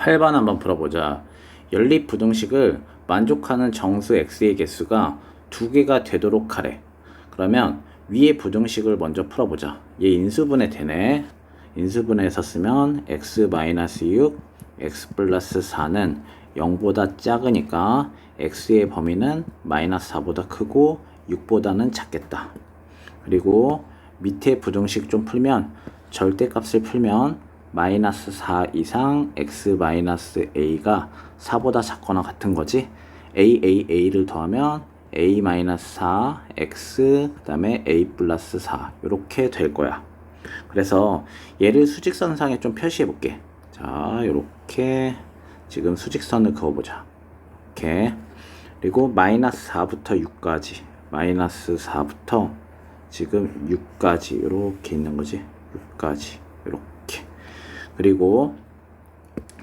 8번 한번 풀어보자. 연립 부등식을 만족하는 정수 x의 개수가 두 개가 되도록 하래. 그러면 위의 부등식을 먼저 풀어보자. 얘 인수분해 되네. 인수분해해서 쓰면 x-6, x 플러스 4는 0보다 작으니까 x의 범위는 마이너스 4보다 크고 6보다는 작겠다. 그리고 밑에 부등식 좀 풀면 절대값을 풀면 마이너스 4 이상 x 마이너스 a가 4보다 작거나 같은 거지? A a a를 더하면 a 마이너스 4 x 그다음에 a 플러스 4 이렇게 될 거야. 그래서 얘를 수직선상에 좀 표시해 볼게. 자 이렇게 지금 수직선을 그어보자. 이렇게. 그리고 마이너스 4부터 6까지. 마이너스 4부터 지금 6까지. 이렇게 있는 거지? 6까지. 이렇게 그리고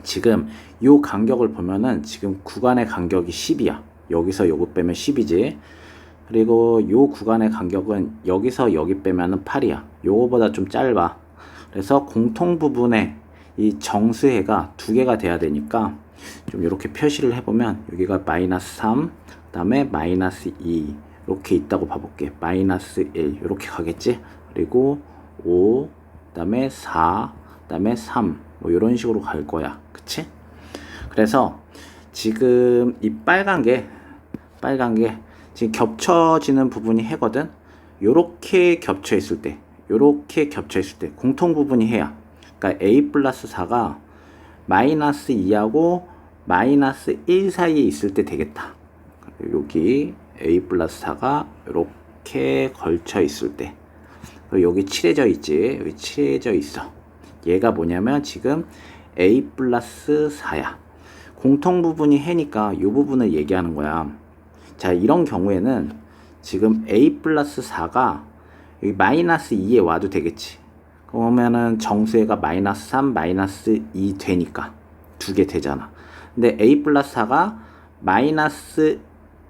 지금 요 간격을 보면은 지금 구간의 간격이 10이야. 여기서 요거 빼면 10이지. 그리고 요 구간의 간격은 여기서 여기 빼면은 8이야. 요거보다 좀 짧아. 그래서 공통 부분에 이 정수해가 두 개가 돼야 되니까 좀 이렇게 표시를 해보면 여기가 마이너스 3 그 다음에 마이너스 2 이렇게 있다고 봐볼게. 마이너스 1 이렇게 가겠지? 그리고 5 그 다음에 4 그다음에 3 뭐 이런 식으로 갈 거야. 그치? 그래서 지금 이 빨간 게 빨간 게 지금 겹쳐지는 부분이 해거든? 요렇게 겹쳐 있을 때 요렇게 겹쳐 있을 때 공통 부분이 해야. 그러니까 a 플러스 4가 마이너스 2하고 마이너스 1 사이에 있을 때 되겠다. 여기 a 플러스 4가 이렇게 걸쳐 있을 때. 여기 칠해져 있지? 여기 칠해져 있어 얘가 뭐냐면 지금 a 플러스 4야. 공통 부분이 해니까 이 부분을 얘기하는 거야. 자 이런 경우에는 지금 a 플러스 4가 여기 마이너스 2에 와도 되겠지. 그러면은 정수해가 마이너스 3 마이너스 2 되니까 두 개 되잖아. 근데 a 플러스 4가 마이너스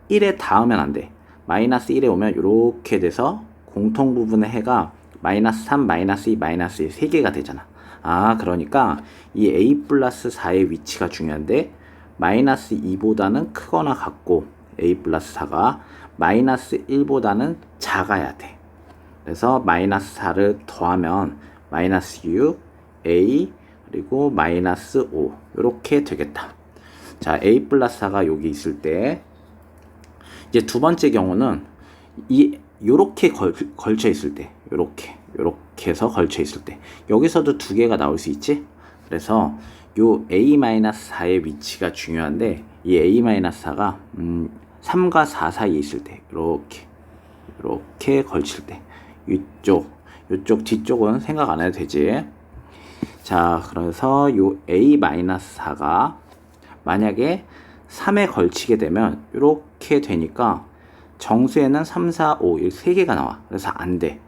1에 닿으면 안 돼. 마이너스 1에 오면 이렇게 돼서 공통 부분의 해가 마이너스 3, 마이너스 2, 마이너스 1 3개가 되잖아. 아, 그러니까 이 a 플러스 4의 위치가 중요한데 마이너스 2보다는 크거나 같고 a 플러스 4가 마이너스 1보다는 작아야 돼. 그래서 마이너스 4를 더하면 마이너스 6, a 그리고 마이너스 5 이렇게 되겠다. 자, a 플러스 4가 여기 있을 때 이제 두 번째 경우는 이 요렇게 걸, 걸쳐 있을 때 요렇게 요렇게 해서 걸쳐 있을 때 여기서도 두 개가 나올 수 있지 그래서 요 a-4의 위치가 중요한데 이 a-4가 음, 3과 4 사이에 있을 때 이렇게 이렇게 걸칠 때 이쪽 이쪽 뒤쪽은 생각 안 해도 되지 자 그래서 요 a-4가 만약에 3에 걸치게 되면 이렇게 되니까 정수에는 3, 4, 5 이렇게 3개가 나와. 그래서 안 돼.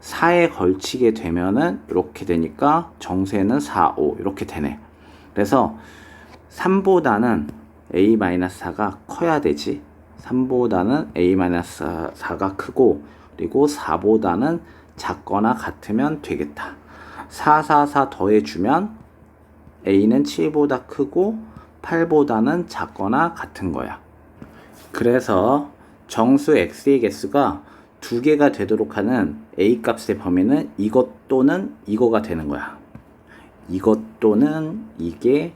4에 걸치게 되면은 이렇게 되니까 정수에는 4, 5 이렇게 되네. 그래서 3보다는 a-4가 커야 되지. 3보다는 a-4가 크고 그리고 4보다는 작거나 같으면 되겠다. 4, 4, 4 더해주면 a는 7보다 크고 8보다는 작거나 같은 거야. 그래서 정수 x의 개수가 두 개가 되도록 하는 a 값의 범위는 이것 또는 이거가 되는 거야. 이것 또는 이게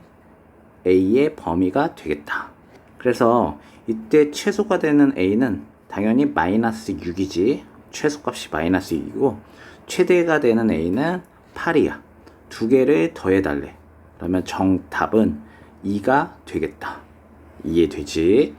a의 범위가 되겠다. 그래서 이때 최소가 되는 a는 당연히 마이너스 6이지. 최소값이 마이너스 6이고 최대가 되는 a는 8이야. 두 개를 더해달래. 그러면 정답은 2가 되겠다. 이해되지?